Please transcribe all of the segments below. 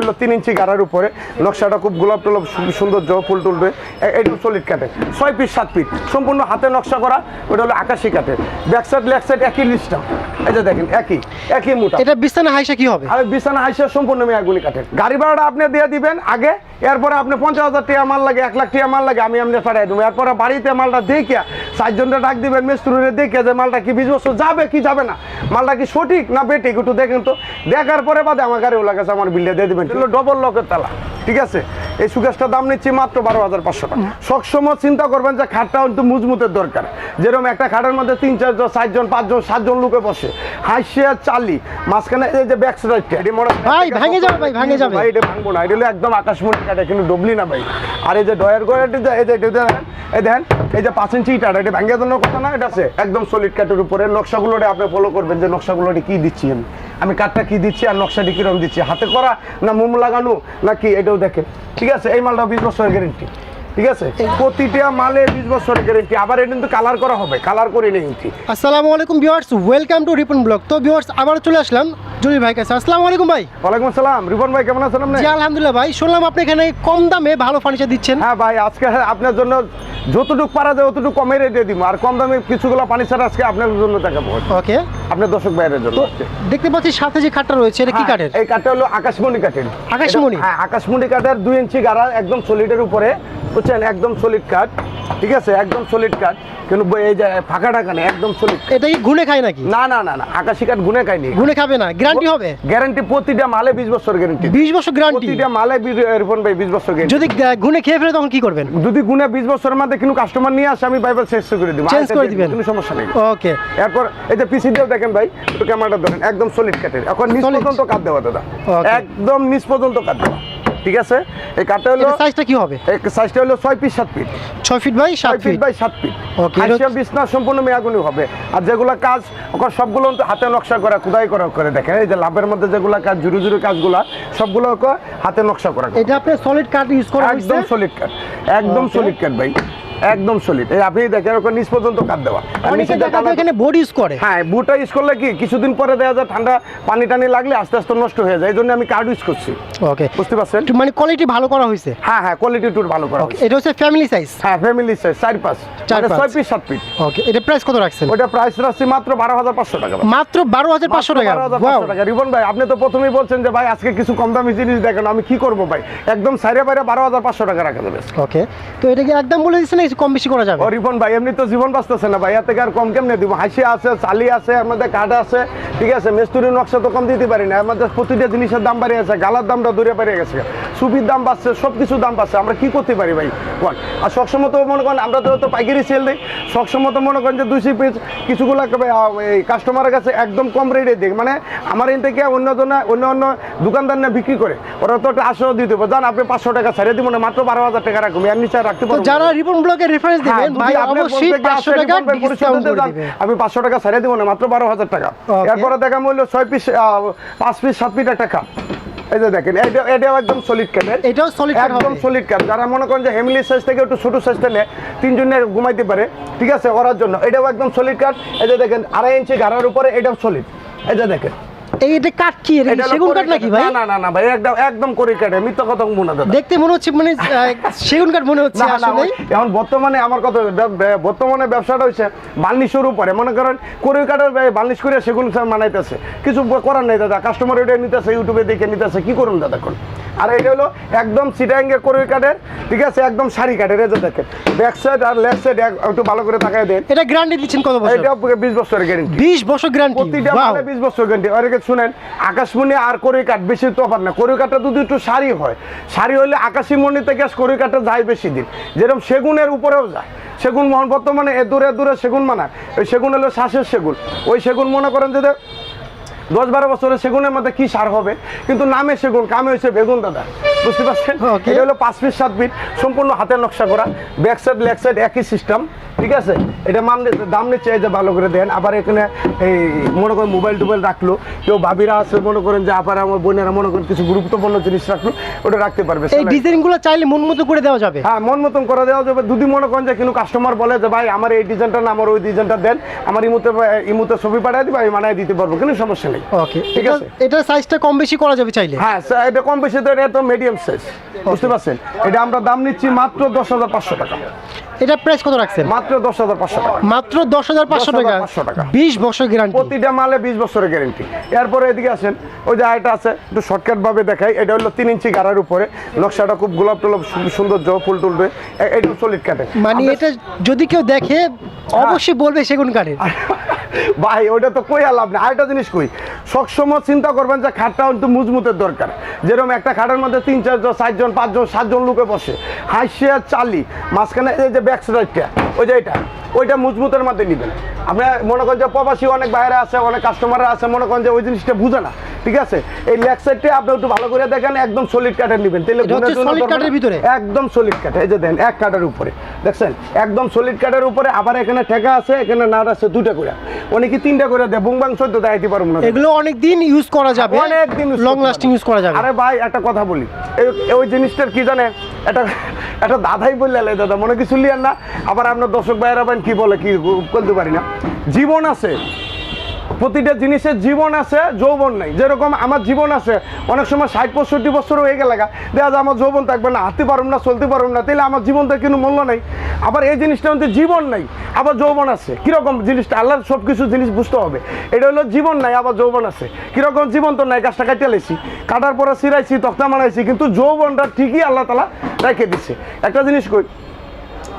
হলো তিন ইঞ্চি গাড়ার উপরে। নকশাটা খুব গোলাপ টোলাপ সু- সৌন্দর্য ফুল তুলবে। এটা সলিড কাঠে ছয় পিস সাত পিস সম্পূর্ণ হাতে নকশা করা। ওটা হলো আকাশি কাঠে ব্যাক সাইড লেগ সাইড একই লিস্টাম এই যে দেখেন একই। একই মোটা। এটা বিছানা হাইসা কি হবে? আর বিছানা হাইসা সম্পূর্ণ মেয়াগুলি কাঠের গাড়ি ভাড়াটা আপনি দিয়ে দিবেন আগে। এরপরে আপনি পঞ্চাশ হাজার টাকা মাল লাগে এক লাখ টাকা মাল লাগে আমি আপনি পাঠাই দেবো। এরপরে বাড়িতে মালটা দেখিয়া চারজনটা ডাক দিবেন মিস্ত্রিরে দেখে যে মালটা কি বিশ বছর যাবে কি যাবে না? মালটা কি সঠিক না বেটিক একটু দেখেন তো। দেখার পরে বাদে আমার গাড়ি ওলা গেছে আমার বিলটা দিয়ে দেবেন। ডবল লকের তালা। ঠিক আছে? এই সুকেশটার দাম নিচ্ছি মাত্র বারো হাজার পাঁচশো টাকা। সবসময় চিন্তা করবেন যে খাটটা কিন্তু মজবুতের দরকার। যেরকম একটা খাটের মধ্যে তিন চারজন চারজন পাঁচজন সাতজন লোকে বসে। হাসিয়া চালি মাঝখানে এই যে ব্যাক সাইডটা এটি মনে ভাই, ভেঙে যাবে ভাই, ভেঙে যাবে। ভাই এটা ভাঙবো না। এটা হলো একদম আকাশমণি কাটা কিন্তু ডবলি না ভাই। আর এই যে ডয়ের গোড়াটি যে এই যে এটা দেখেন, এই দেখেন এই যে পাঁচ ইঞ্চি ইটাটা এটা ভেঙে দেওয়ার কথা না এটা আছে। একদম সলিড কাঠের উপরে। নকশাগুলোটা আপনি ফলো করবেন যে নকশাগুলোটি কি দিচ্ছি আমি। আমি কাঠটা কি দিচ্ছি আর নকশাটি কীরকম দিচ্ছি? হাতে করা না মোম লাগানো? না কি এটাও দেখেন। ঠিক আছে এই মালটা বিশ বছরের গ্যারেন্টি ঠিক আছে? প্রতিটা মালে বিশ বছরের গ্যারেন্টি আবার এটা কিন্তু কালার করা হবে। কালার করে কিন্তু আসসালামু আলাইকুম viewers welcome to Ripon blog তো ভিউয়ার্স আবার চলে আসলাম জলিল ভাই কাছে। আসসালামু আলাইকুম ভাই। ওয়ালাইকুম আসসালাম। রিপন ভাই কেমন আছেন আপনি? জি আলহামদুলিল্লাহ ভাই। শুনলাম আপনি এখানে কম দামে ভালো ফার্নিচার দিচ্ছেন। হ্যাঁ ভাই আজকে আপনার জন্য যতটুকু পারা যায় অতটুকু কমে রেটে দিব। আর কম দামে কিছুগুলো পানি ছাড়া আজকে আপনার জন্য দেখাবো। ওকে আপনার দর্শক ভাইয়ের জন্য দেখতে পাচ্ছি সাথে যে কাঠটা রয়েছে এটা কি হ্যাঁ, কাঠের? এই কাঠটা হলো আকাশমণি কাঠের। আকাশমণি? হ্যাঁ আকাশমণি কাঠের দুই ইঞ্চি গাড়া একদম সলিডের উপরে। বুঝছেন? একদম সলিড কাঠ ঠিক আছে? একদম সলিড কাঠ কিন্তু এই যে ফাঁকা টাকা নেই একদম সলিড এটা কি গুনে খায় নাকি? না না না না আকাশি কাঠ গুনে খাইনি গুনে খাবে না গ্যারান্টি হবে? গ্যারান্টি প্রতিটা মালে বিশ বছর গ্যারান্টি বিশ বছর গ্যারান্টি প্রতিটা মালে রিপন ভাই বিশ বছর গ্যারান্টি যদি গুনে খেয়ে ফেলে তখন কি করবেন? যদি গুনে বিশ বছরের মধ্যে কোনো কাস্টমার নিয়ে আসে আমি বাইবেল শেষ করে দিব। Change করে দিবেন? কোনো সমস্যা নেই। ওকে এরপর এই যে পিসি দিয়েও দেখেন ভাই একটু ক্যামেরাটা ধরেন একদম সলিড কাঠের এখন নিচ? পর্যন্ত কাঠ দেওয়া দাদা। একদম নিচ পর্যন্ত কাঠ দেওয়া। ঠিক আছে? এই কাঠটা হলো সাইজটা কি হবে? এই সাইজটা হলো ছয় ফিট সাত ফিট ছয় ফিট বাই সাত ফিট বাই সাত ফিট এটা- বিছনা সম্পূর্ণ মেয়াগুনি হবে। আর যেগুলো কাজ ওখানে সবগুলো হাতে নকশা করা খোদাই করা করে দেখেন। এই যে লাভের মধ্যে যেগুলো কাজ জুরু জুরু কাজগুলা সবগুলো ওকে হাতে নকশা করা। এটা আপনি সলিড কাঠ ইউজ করা একদম সলিড কাঠ একদম সলিড কাঠ ভাই। একদম সলিড এই আপনি দেখেন ওখানে নিচ পর্যন্ত কাঠ দেওয়া। অনেকে দেখা যায় এখানে বোর্ড ইউজ করে। হ্যাঁ বুটা ইউজ করলে কি কিছুদিন পরে দেখা যায় ঠান্ডা পানি টানি লাগলে আস্তে আস্তে নষ্ট হয়ে যায়। এই জন্য আমি কার্ড ইউজ করছি। ওকে বুঝতে পারছেন? মানে কোয়ালিটি ভালো করা হয়েছে? হ্যাঁ হ্যাঁ কোয়ালিটি টুর ভালো করা হয়েছে। এটা হচ্ছে ফ্যামিলি সাইজ হ্যাঁ ফ্যামিলি সাইজ চার পাঁচ। চার মানে। ছয় পিস সাত পিস ওকে এটা প্রাইস কত রাখছেন? ওটা প্রাইস রাখছি মাত্র বারো হাজার পাঁচশো টাকা মাত্র বারো হাজার পাঁচশো টাকা। 12,500 টাকা। রিবন ভাই আপনি তো প্রথমেই বলছেন যে ভাই আজকে কিছু কম দামি জিনিস দেখেন আমি কি করব ভাই? একদম সাইডে বাইরে বারো হাজার পাঁচশো টাকা রাখা যাবে। ওকে তো এটা কি একদম বলে দিচ্ছেন কিছু কম বেশি করা যাবে? ভাই, এমনি তো জীবন বাঁচতেছে না ভাই থেকে আর কম কেমনে দিব? হাসি আছে, চালি আছে মধ্যে কাঠ আছে, ঠিক আছে? মেস্তুরি নকশা তো কম দিতে পারি না মধ্যে প্রতিটা জিনিসের দাম বাড়িয়ে গেছে গালার দামটা দূরে বাড়িয়ে গেছে। সুবির দাম বাড়ছে সব কিছু দাম বাড়ছে, আমরা কি করতে পারি ভাই? বল। আর সবসময় তো মনে করেন, আমরা তো পাইকারি সেল দিই সবসময় তো মনে করেন যে দুইশো পিস কিছুগুলো এই কাস্টমারের কাছে একদম কম রেটে দিই মানে আমার এন থেকে অন্য জন অন্য অন্য দোকানদার না বিক্রি করে ওরা তো একটা আশাও দিতে পারে জান আপনি পাঁচশো টাকা ছাড়িয়ে দিব না মাত্র বারো হাজার টাকা রাখুন এর নিচে রাখতে পারব। যারা রিপন রেফারেন্স হ্যাঁ, দিবেন ভাই অবশ্যই টাকা আমি পাঁচশো টাকা ছাড়িয়ে দিব না মাত্র বারো হাজার টাকা Okay. এরপরে দেখা মূল্য ছয় পিস পাঁচ পিস সাত পিস একটা এই যে দেখেন এটা এটাও একদম সলিড কাঠের এটাও সলিড একদম সলিড কাঠ যারা মনে করেন যে হেমিলি সাইজ থেকে একটু ছোট সাইজ নেয় তিনজনে ঘুমাইতে পারে ঠিক আছে ওরার জন্য। এটাও একদম সলিড কাঠ এই যে দেখেন আড়াই ইঞ্চি গাড়ার উপরে এটাও সলিড এই যে দেখেন এই এটা কাঠ কি? এটা সেগুন কাঠ নাকি ভাই? না না না ভাই একদম একদম করি মিথ্যা কথা মনে দাদা। দেখতে মনে হচ্ছে মানে সেগুন কাঠ মনে হচ্ছে আসলে। এখন বর্তমানে আমার কথা বর্তমানে ব্যবসাটা হচ্ছে বার্নিশের উপরে। মনে করেন কোরিও কাঠের বার্নিশ করে সেগুন মানাইতেছে কিছু করার নেই দাদা। কাস্টমার এটা নিতেছে ইউটিউবে দেখে নিতেছে। কি করুন দাদা এখন? আর এটা হলো একদম সিটাঙ্গে কোরিও কাঠের ঠিক আছে? একদম শাড়ি কাঠের এই যে দেখেন। ব্যাক সাইড আর লেফট সাইড একটু ভালো করে তাকায় দেন। এটা গ্যারান্টি দিচ্ছেন কত বছর? এটা বিশ বছরের গ্যারেন্টি বিশ বছর গ্যারান্টি প্রতিটা মালে বিশ বছর গ্যারান্টি আর অনেকে শুনেন আকাশমণি আর করি কাঠ বেশি তফাৎ না। করি কাঠটা যদি একটু শাড়ি হয় শাড়ি হলে আকাশি মণি থেকে করি কাঠটা যায় বেশি দিন। যেরকম সেগুনের উপরেও যায়। সেগুন মহন বর্তমানে এ দূরে দূরে সেগুন মানায় ওই সেগুন হলো শ্বাসের সেগুন। ওই সেগুন মনে করেন যে দশ বারো বছরে সেগুনের মধ্যে কি সার হবে? কিন্তু নামে সেগুন কামে হয়েছে বেগুন দাদা। বুঝতে পারছেন. এটা হলো পাঁচ ফিট সাত ফিট সম্পূর্ণ হাতের নকশা করা। ব্যাক সাইড লেগ সাইড একই সিস্টেম ঠিক আছে? এটা মান দাম নিচ্ছে যে ভালো করে দেন। আবার এখানে এই মনে করেন মোবাইল টোবাইল রাখল। কেউ ভাবিরা আছে মনে করেন যে আবার আমার বোনেরা মনে করেন কিছু গুরুত্বপূর্ণ জিনিস রাখল ওটা রাখতে পারবে। এই ডিজাইনগুলো চাইলে মন মতো করে দেওয়া যাবে। হ্যাঁ মন মতন করে দেওয়া যাবে। যদি মনে করেন যে কিন্তু কাস্টমার বলে যে ভাই আমার এই ডিজাইনটা না আমার ওই ডিজাইনটা দেন। আমার ইমুতে ইমুতে ছবি পাঠিয়ে দিবে আমি বানিয়ে দিতে পারব। কোনো সমস্যা নেই। ওকে ঠিক আছে। এটা সাইজটা কম বেশি করা যাবে চাইলে? হ্যাঁ এটা কম বেশি তো এটা তো মিডিয়াম সাইজ বুঝতে পারছেন? এটা আমরা দাম নিচ্ছি মাত্র দশ হাজার পাঁচশো টাকা। এটা প্রাইস কত রাখছেন? মাত্র দশ হাজার পাঁচশো টাকা। মাত্র দশ হাজার পাঁচশো টাকা 10,500 টাকা। বিশ বছর গ্যারান্টি প্রতিটা মালে বিশ বছরের গ্যারেন্টি এরপরে এদিকে আসেন ওই যে আরেকটা আছে একটু শর্টকাট ভাবে দেখাই এটা হলো তিন ইঞ্চি গাড়ার উপরে। নকশাটা খুব গোলাপ টোলাপ সৌন্দর্য ফুল টুল দিয়ে এ- এটা সলিড কাটে মানে এটা যদি কেউ দেখে অবশ্যই বলবে সেগুন কাঠের। ভাই ওটা তো কই লাভ নেই। আরেকটা জিনিস কই? সবসময় চিন্তা করবেন যে খাটটা হয়তো মুজমুতের দরকার। যেরকম একটা খাটের মধ্যে তিন চারজন চারজন পাঁচজন সাতজন লোকে বসে। হাসিয়া চালি, মাঝখানে এই যে ব্যাক সাইডটা ওই যে এটা। ওইটা মজবুতের মধ্যে নেবেন। আপনি মনে করেন যে প্রবাসী অনেক বাইরে আছে অনেক কাস্টমাররা আছে মনে করেন যে ওই জিনিসটা বুঝে না। ঠিক আছে? এই লেগ সাইডটা আপনি একটু ভালো করে দেখেন একদম সলিড কাঠের নেবেন। তাহলে না। কাঠের ভিতরে? একদম সলিড কাঠ এই যে দেন এক কাঠের উপরে। দেখছেন? একদম সলিড কাঠের উপরে আবার এখানে ঠেকা আছে এখানে নাট আছে দুটা করে। অনেকে তিনটা করে দেয়? বুংবাং চোদ্দ দেখাইতে পারব না। এগুলো অনেক দিন ইউজ করা যাবে অনেক দিন লং লাস্টিং ইউজ করা যাবে। আরে ভাই একটা কথা বলি। এই- ওই জিনিসটার কি জানে? এটা একটা দাদাই বললে দাদা, মনে কিছু লিয়ান না। আবার আপনার দর্শক ভাইয়েরা ভাই কি বলে, কি বলতে পারি না? জীবন আছে প্রতিটা জিনিসের জীবন আছে, যৌবন নাই। যেরকম আমার জীবন আছে, অনেক সময় ষাট পঁয়ষট্টি বছর হয়ে গেলে দেখা যায় আমার যৌবন থাকবে না, হাঁটতে পারুম না, চলতে পারুম না তাহলে আমার জীবনটা কিন্তু মূল্য নেই। আবার এই জিনিসটা হচ্ছে জীবন নাই, আবার যৌবন আছে। কীরকম জিনিসটা? আল্লাহর সব কিছু জিনিস বুঝতে হবে। এটা হলো জীবন নাই, আবার যৌবন আছে। কীরকম জীবন তো নাই, গাছটা কাটিয়ে লাইছি। কাটার পরে সিরাইছি তক্তা মানাইছি কিন্তু যৌবনটা ঠিকই আল্লাহ তালা রেখে দিচ্ছে একটা জিনিস কই?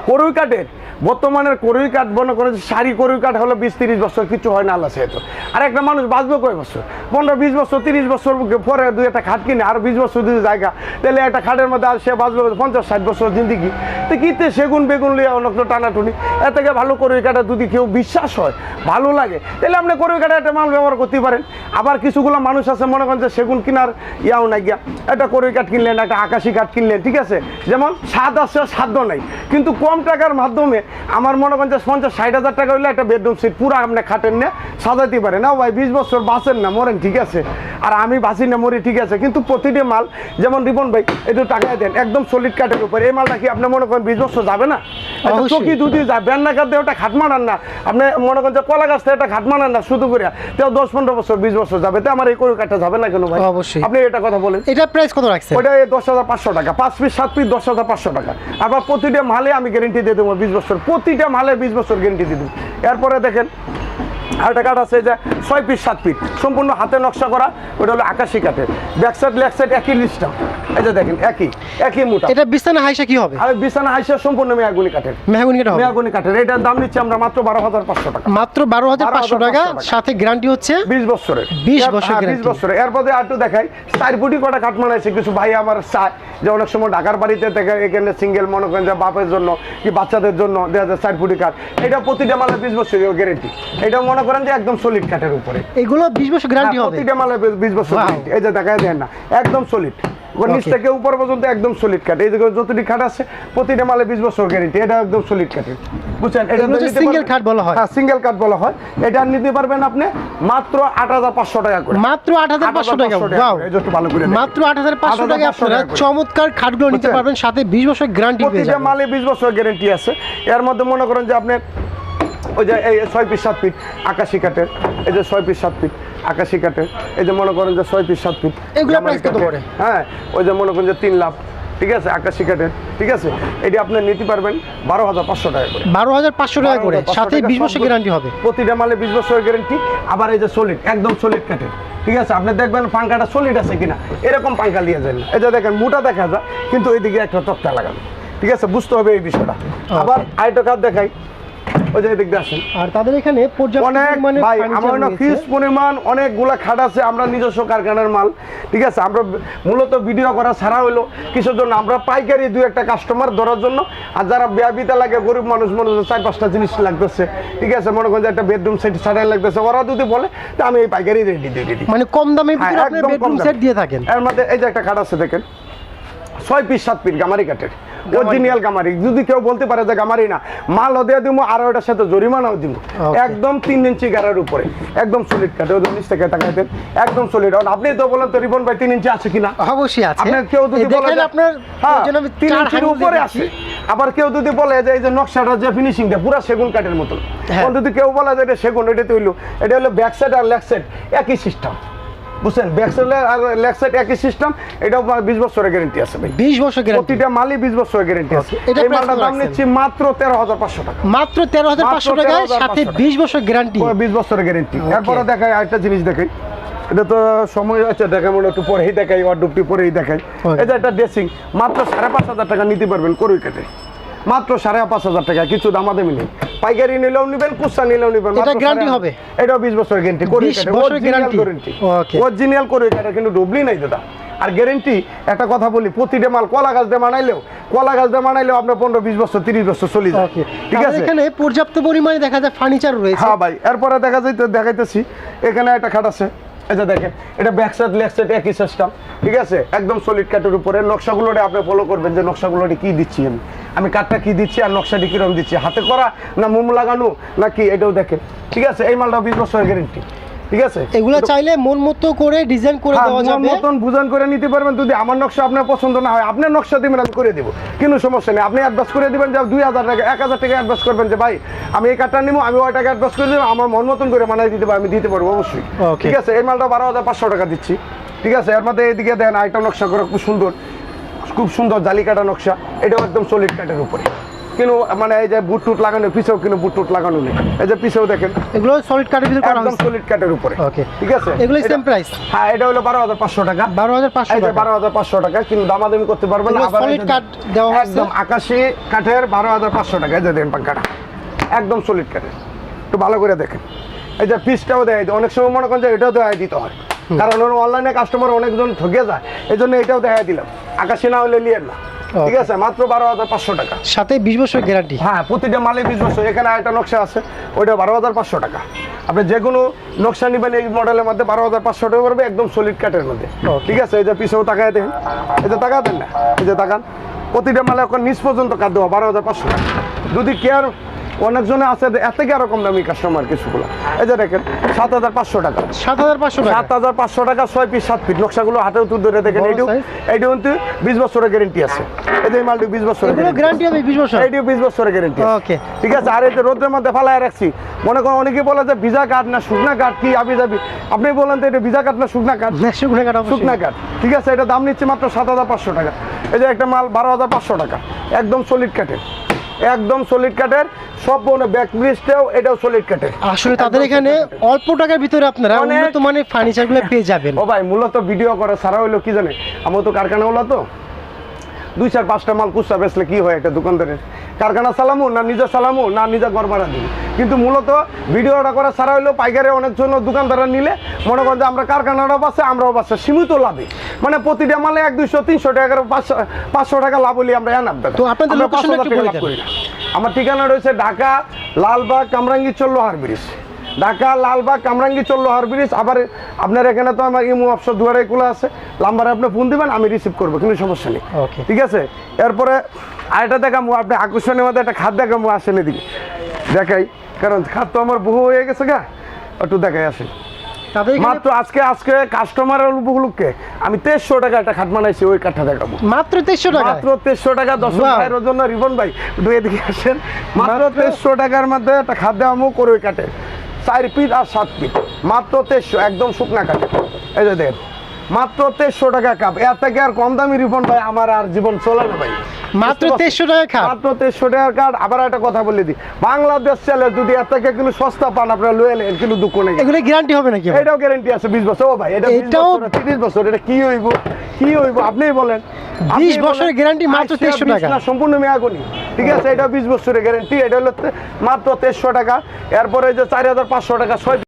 করুই কাঠের বর্তমানের করুই কাঠ মনে করে শাড়ি করুই কাঠ হলো বিশ তিরিশ বছর, কিছু হয় না আল্লাহ সেহেতু। আর একটা মানুষ বাঁচবে কয় বছর? পনেরো, বিশ বছর, তিরিশ বছর পরে দুই একটা খাট কিনে, আর বিশ বছর যদি জায়গা, তাহলে একটা খাটের মধ্যে আর সে বাঁচবে পঞ্চাশ, ষাট বছর জিন্দিগি। তো কিতে সেগুন বেগুন লিয়ে অনেক টানাটুনি? এর থেকে ভালো করুই কাঠা যদি কেউ বিশ্বাস হয়, ভালো লাগে, তাহলে আপনি করুই কাঠা একটা মাল ব্যবহার করতে পারেন। আবার কিছুগুলো মানুষ আছে মনে করেন যে সেগুন কিনার ইয়াও নাই গিয়া। একটা করুই কাঠ কিনলেন, একটা আকাশি কাঠ কিনলেন, ঠিক আছে? যেমন স্বাদ আছে সাধ্য নাই। কিন্তু কম টাকার মাধ্যমে আমার মনে করেন যে পঞ্চাশ, ষাট হাজার টাকা হইলে একটা বেডরুম সিট পুরো আপনি খাটেন না, সাজাইতে পারেন। না ভাই, বিশ বছর বাঁচেন না, মরেন, ঠিক আছে? আর আমি বাঁচি না মরি ঠিক আছে। কিন্তু প্রতিটি মাল যেমন রিপন ভাই একটু টাকায় দেন একদম সলিড কাঠের উপরে। এই মালটা কি আপনি মনে করেন বিশ বছর যাবে না? একটা। চকি দুদি যায় ব্যান্না কাঠ দিয়ে ওটা খাট মানান না। আপনি মনে করেন যে কলা গাছ একটা খাট মানান না শুধু করে। তেও দশ পনেরো বছর বিশ বছর যাবে। তো আমার এই করু কাঠটা যাবে না কেন ভাই? অবশ্যই। আপনি এটা কথা বলেন। এটা প্রাইস কত রাখছেন? ওইটা এই দশ হাজার পাঁচশো টাকা। পাঁচ পিস সাত পিস দশ হাজার পাঁচশো টাকা। আবার প্রতিটা মালে আমি গ্যারেন্টি দিয়ে দেবো বিশ বছর। প্রতিটা মালে বিশ বছর গ্যারেন্টি দিয়ে দেবো। এরপরে দেখেন আর আরেকটা কাঠ আছে যে ছয় পিস সাত পিস সম্পূর্ণ হাতে নকশা করা ওটা হলো আকাশি কাঠের। ব্যাক সাইড লেগ সাইড একই লিস্টটা এই যে দেখেন একই একই মোটা। এটা বিছানা হাইসা কি হবে? আর বিছানা হাইসা সম্পূর্ণ মেয়াগুনি কাঠের। মেহগুনি কাঠা হবে? মেয়াগুনি কাঠের। এটার দাম নিচ্ছি আমরা মাত্র বারো হাজার পাঁচশো টাকা। মাত্র বারো হাজার পাঁচশো 12,500 টাকা। সাথে গ্যারান্টি হচ্ছে বিশ বছরের। 20 এর- বছর হ্যাঁ, 20 guarantee। বছরের। এরপরে আর একটু দেখাই চার ফুটি কটা কাঠ মানাইছে কিছু ভাই আমার চায় যে অনেক সময় ঢাকার বাড়িতে থেকে এখানে সিঙ্গেল মনে করেন যে বাপের জন্য কি বাচ্চাদের জন্য দেখা যায় চার ফুটি কাঠ। এটা প্রতিটা মালে বিশ বছরের গ্যারেন্টি এটা মনে করেন যে একদম সলিড কাঠের উপরে। এগুলো বিশ বছর গ্যারান্টি হবে। প্রতিটা মালে বিশ বছর Wow. guarantee। এই যে না একদম সলিড নিচ থেকে উপর পর্যন্ত একদম সলিড কাঠ এই যে যতটি খাট আছে প্রতিটা মালে বিশ বছর গ্যারেন্টি এটা একদম সলিড কাঠের বুঝছেন? এটা single বলা হয়। হ্যাঁ সিঙ্গেল বলা হয়। এটা নিতে পারবেন আপনি মাত্র আট হাজার পাঁচশো টাকা করে। মাত্র আট হাজার পাঁচশো টাকা। 8,500 এই যে একটু ভালো করে মাত্র আট হাজার পাঁচশো টাকা আপনারা চমৎকার খাটগুলো নিতে পারবেন সাথে বিশ বছর গ্যারান্টি পেয়ে প্রতিটা মালে বিশ বছর গ্যারেন্টি আছে। এর মধ্যে মনে করেন যে আপনি ওই যে এই ছয় পিস সাত ফিট আকাশি কাঠের। এই যে ছয় পিস সাত ফিট আকাশি কাঠের। এই যে মনে করেন যে ছয় পিস সাত ফিট এগুলো? হ্যাঁ ওই যে মনে করেন যে তিন লাখ। ঠিক আছে আকাশি কাঠের। ঠিক আছে এটি আপনি নিতে পারবেন বারো হাজার পাঁচশো টাকা করে। বারো হাজার পাঁচশো টাকা করে। সাথে বিশ বছর গ্যারান্টি হবে। প্রতিটা মালে বিশ বছরের গ্যারেন্টি আবার এই যে সলিড একদম সলিড কাঠের। ঠিক আছে আপনি দেখবেন পাঙ্খাটা সলিড আছে কিনা। এরকম পাঙ্খা নিয়ে যান। এই যে দেখেন মোটা দেখা যায় কিন্তু এইদিকে একটা তক্তা লাগানো। ঠিক আছে বুঝতে হবে এই বিষয়টা। আবার আরেকটা কাঠ দেখাই। ওই যে এদিক দিয়ে আসেন। আর তাদের এখানে পর্যাপ্ত অনেক ভাই আমার না রয়েছে। পরিমাণ অনেকগুলা খাট আছে আমরা নিজস্ব কারখানার মাল। ঠিক আছে আমরা মূলত ভিডিও করা ছাড়া হলো কিসের জন্য? আমরা পাইকারি দুই একটা কাস্টমার ধরার জন্য। আর যারা ব্যাবিতা লাগে গরিব মানুষ মনে হচ্ছে চার পাঁচটা জিনিস লাগতেছে। ঠিক আছে মনে করেন যে একটা বেডরুম সেট লাগতেছে। ওরা যদি বলে তো আমি এই পাইকারি রেডি দিয়ে দিই মানে কম দামে হ্যাঁ, বেডরুম সেট দিয়ে থাকেন। এর মধ্যে এই যে একটা খাট আছে দেখেন। ছয় পিস সাত পিস গামারি কাঠের। অরিজিনাল গামারি। যদি কেউ বলতে পারে যে গামারি না দিয়ে দিব আর ওটার সাথে জরিমানাও দিব একদম তিন ইঞ্চি গাড়ার উপরে। একদম সলিড কাটে ওদের নিচ থেকে তাকাইতেন একদম সলিড আপনি তো বলেন তো রিবন ভাই তিন ইঞ্চি আছে কিনা? অবশ্যই আছে। আপনার কেউ যদি এই বলে দেখেন যে- আপনার হ্যাঁ, তিন ইঞ্চির উপরে আছে। আবার কেউ যদি বলে যে এই যে নকশাটা যে ফিনিশিংটা পুরো সেগুন কাঠের মতন। হ্যাঁ। যদি কেউ বলে যে এটা সেগুন এটা তো হইল এটা হলো ব্যাক সাইড আর লেগ সাইড একই সিস্টেম বুঝছেন? ব্যাক সাইড আর লেগ সাইড একই সিস্টেম এটাও বিশ বছরের গ্যারেন্টি আছে ভাই। বিশ বছর গ্যারান্টি প্রতিটা মালই বিশ বছরের গ্যারেন্টি আছে। এই মালটার দাম? নিচ্ছি মাত্র তেরো হাজার পাঁচশো টাকা। মাত্র তেরো হাজার পাঁচশো 13,500 সাথে টাকা। বিশ বছর গ্যারান্টি বিশ বছরের গ্যারেন্টি এরপরে দেখাই আরেকটা জিনিস দেখাই। এটা তো সময় আছে দেখাই মনে একটু পরেই দেখাই ওয়ার্ডুপটি পরেই দেখাই। যে একটা ড্রেসিং মাত্র সাড়ে পাঁচ হাজার টাকা নিতে পারবেন করুই কেটে মাত্র সাড়ে পাঁচ হাজার টাকা কিছু দামাদামি নেই। পাইকারি নিলেও নিবেন কুচা নিলেও নিবেন এটা গ্যারান্টি হবে? এটা 20 বছর গ্যারান্টি করে 20 বছর গ্যারান্টি ওকে অরিজিনাল করে এটা কিন্তু ডুবলি নাই দাদা। আর গ্যারেন্টি একটা কথা বলি প্রতিটা মাল কলা গাছ দিয়ে বানাইলেও কলা গাছ দিয়ে বানাইলেও আপনার পনেরো বিশ বছর তিরিশ বছর চলে যায়। ঠিক আছে? এখানে পর্যাপ্ত পরিমাণে দেখা যায় ফার্নিচার রয়েছে। হ্যাঁ ভাই এরপরে দেখা যাইতে দেখাইতেছি। এখানে একটা খাট আছে। যে দেখেন, এটা ব্যাক সাইড লেগ সাইড একই সিস্টেম ঠিক আছে? একদম সলিড কাঠের উপরে। নকশাগুলোটা আপনি ফলো করবেন যে নকশাগুলোটি কি দিচ্ছি আমি। আমি কাঠটা কি দিচ্ছি আর নকশাটি কীরকম দিচ্ছি? হাতে করা না মোম লাগানো? না কি এটাও দেখেন, ঠিক আছে? এই মালটা বিশ বছরের গ্যারেন্টি ঠিক আছে? এগুলো চাইলে মন মতো করে ডিজাইন করে হ্যাঁ, দেওয়া মন মতন বুঝান করে নিতে পারবেন। যদি আমার নকশা আপনার পছন্দ না হয় আপনার নকশা দিবেন আমি করে দিব। কোনো সমস্যা নেই আপনি অ্যাডভান্স করে দিবেন যে দুই হাজার টাকা এক হাজার টাকা অ্যাডভান্স করবেন যে ভাই আমি এই কার্ডটা নিবো আমি ওই টাকা অ্যাডভান্স করে দেবো আমার মন মতন করে মানাই দিতে পারব আমি দিতে পারব অবশ্যই। ঠিক আছে এই মালটা বারো হাজার পাঁচশো টাকা দিচ্ছি। ঠিক আছে এর মধ্যে এদিকে দেন আইটেম নকশা করে খুব সুন্দর খুব সুন্দর জালি কাটা নকশা। এটাও একদম সলিড কাঠের উপরে। কিন্তু মানে এই যে বুট টুট লাগানো পিছেও কিন্তু বুট টুট লাগানো নেই। এই যে পিছেও দেখেন। এগুলো সলিড কাঠের ভিতরে করা একদম সলিড কাঠের উপরে। Okay. ঠিক আছে? এগুলো সেম প্রাইস হ্যাঁ এটা হলো বারো হাজার পাঁচশো টাকা। বারো হাজার পাঁচশো এই যে টাকা। বারো হাজার পাঁচশো টাকা কিন্তু দামাদামি করতে পারবেন না। কাঠ দেওয়া? একদম আকাশি কাঠের বারো হাজার পাঁচশো টাকা। এই যে পাঙ্কাটা একদম সলিড কাঠের একটু ভালো করে দেখেন। এই যে পিসটাও দেয় অনেক সময় মনে করেন যে এটাও দেওয়া দিতে হয়। কারণ অনলাইনে কাস্টমার অনেকজন ঠকে যায়। এই জন্য এটাও দেখা দিলাম। আকাশি না হলে নিয়েন না। ঠিক আছে মাত্র বারো হাজার পাঁচশো টাকা। সাথে বিশ বছর গ্যারান্টি হ্যাঁ প্রতিটা মালে বিশ বছর। এখানে একটা নকশা আছে ওইটা বারো হাজার পাঁচশো টাকা। আপনি যে কোনো নকশা নেবেন এই মডেলের মধ্যে বারো হাজার পাঁচশো টাকা পড়বে একদম সলিড কাঠের মধ্যে. ঠিক আছে এই যে পিছেও তাকায় দেখেন। এই যে তাকা দেন না এই যে তাকান। প্রতিটা মালে এখন নিচ পর্যন্ত কাট দেওয়া বারো হাজার পাঁচশো টাকা। যদি কেয়ার অনেকজনে আছে এত কি কম দামি কাস্টমার কিছুগুলো। এই যে দেখেন সাত হাজার পাঁচশো টাকা। সাত হাজার পাঁচশো টাকা? সাত হাজার পাঁচশো টাকা ছয় পিস সাত ফিট নকশাগুলো হাতেও তুলে ধরে দেখেন size? এইটিও কিন্তু বিশ বছরের গ্যারেন্টি আছে। এই যে মালটি বিশ বছরের গ্যারান্টি হবে বিশ বছর? এইটিও বিশ বছরের গ্যারেন্টি Okay. ঠিক আছে আর এই যে রোদের মধ্যে ফালায় রাখছি। মনে করেন অনেকে বলে যে ভিজা কাঠ না শুকনা কাঠ কি আবি যাবি? আপনি বলেন তো এটা ভিজা কাঠ না শুকনা কাঠ? না, শুকনো কাঠ শুকনা কাঠ। ঠিক আছে এটা দাম নিচ্ছে মাত্র সাত হাজার পাঁচশো টাকা। এই যে একটা মাল বারো হাজার পাঁচশো টাকা। একদম সলিড কাঠের। একদম সলিড কাঠের সব মনে ব্যাক ব্রিজটাও এটাও সলিড কাঠের। আসলে তাদের এখানে অল্প টাকার ভিতরে আপনারা উন্নত মানের ফার্নিচারগুলো পেয়ে যাবেন। ও ভাই মূলত ভিডিও করা সারা হলো কি জানে? আমার তো কারখানা হলো তো। দুই চার পাঁচটা মাল কুচা বেচলে কি হয় একটা দোকানদারের? কারখানা চালামু না নিজে চালামু না নিজে ভাড়া দিই কিন্তু মূলত ভিডিওটা করে সারা হইল পাইকারে অনেক জন্য দোকানদাররা নিলে মনে করেন যে আমরা কারখানাটাও পাচ্ছে আমরাও পাচ্ছে সীমিত লাভে। মানে প্রতিটা মালে এক দুইশো তিনশো টাকা করে পাঁচশো পাঁচশো টাকা লাভ হলে আমরা এনাম তো আপনাদের 5,000 একটু বলে দেন। আমার ঠিকানা রয়েছে ঢাকা লালবাগ কামরাঙ্গি চল্লো ব্রিজ। ঢাকা লালবাগ কামরাঙ্গি চল্লো ব্রিজ। আবার আপনার এখানে তো আমার ইমো অপশন দুয়ারে খোলা আছে। নাম্বারে আপনি ফোন দিবেন আমি রিসিভ করব কোনো সমস্যা নেই। ঠিক আছে? এরপরে আরেকটা দেখামো আপনি আকর্ষণের মধ্যে একটা খাদ দেখামো আসেন এদিকে। দেখাই কারণ খাদ তো আমার বহু হয়ে গেছে গা। একটু দেখাই আসেন। মাত্র আজকে আজকে কাস্টমারের উপলক্ষে আমি তেইশশো টাকা একটা খাট বানাইছি ওই কাঠটা দেখাবো মাত্র তেইশশো টাকা মাত্র তেইশশো টাকা দশ. ভাইয়ের জন্য রিবন ভাই একটু এদিকে আসেন। মাত্র তেইশশো টাকার মধ্যে একটা খাদ্য আমু করে ওই কাটে। চার পিট আর সাত পিট মাত্র তেইশশো একদম শুকনা কাটে এই যে দেখেন মাত্র তেইশশো টাকা কাপ। এর থেকে আর কম দামি রিবন ভাই আমার আর জীবন চলে না ভাই। মাত্র? 2300 টাকা খাট। মাত্র তেইশশো টাকার কার্ড আবার একটা কথা বলে দিই বাংলাদেশ চলে যদি এর থেকে কিন্তু সস্তা পান আপনারা লয়ে নেন কিন্তু দুঃখ নেই। এগুলো গ্যারান্টি হবে নাকি এটাও গ্যারান্টি আছে বিশ বছর। ও ভাই এটা এটাও- তিরিশ বছর এটা কি হইব? কি হইব? আপনিই বলেন। বিশ বছরের গ্যারান্টি মাত্র আজকে 2300 বিশ টাকা। সম্পূর্ণ মেয়াগুনি ঠিক আছে, এটা বিশ বছরের গ্যারেন্টি এটা হলো মাত্র তেইশশো টাকা। এরপরে যে চার হাজার পাঁচশো টাকা, ছয়